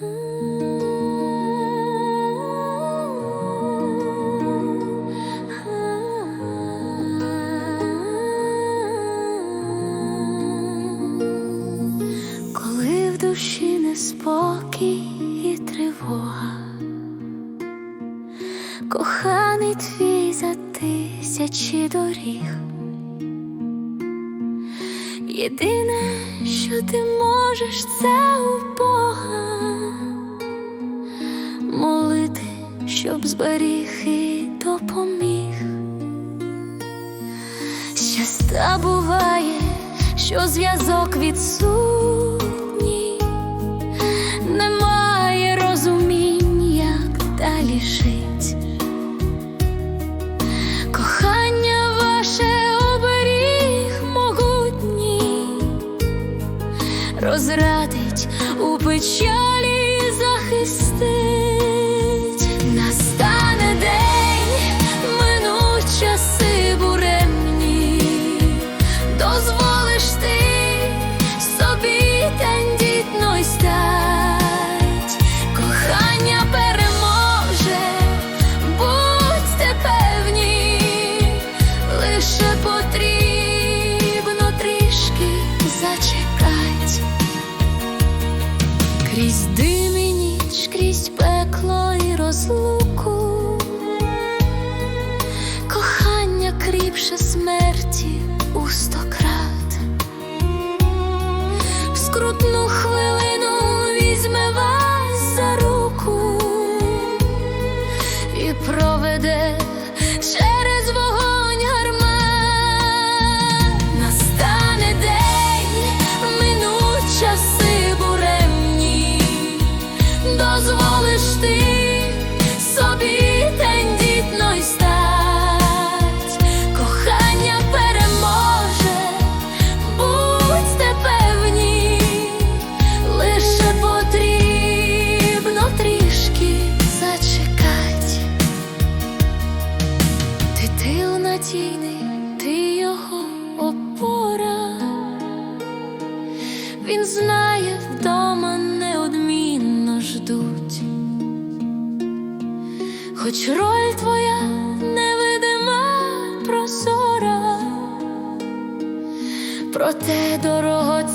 Коли в душі неспокій і тривога, коханий твій за тисячі доріг. Єдине, що ти можеш, це у Бога щоб зберіг і допоміг. Щаста буває, що зв'язок відсутній, немає розумінь, як далі жить. Кохання ваше оберіг могутній, розрадить у печалі розлуку, кохання кріпше смерті Він знає, вдома неодмінно ждуть. Хоч роль твоя невидима прозора, проте дорогоцінна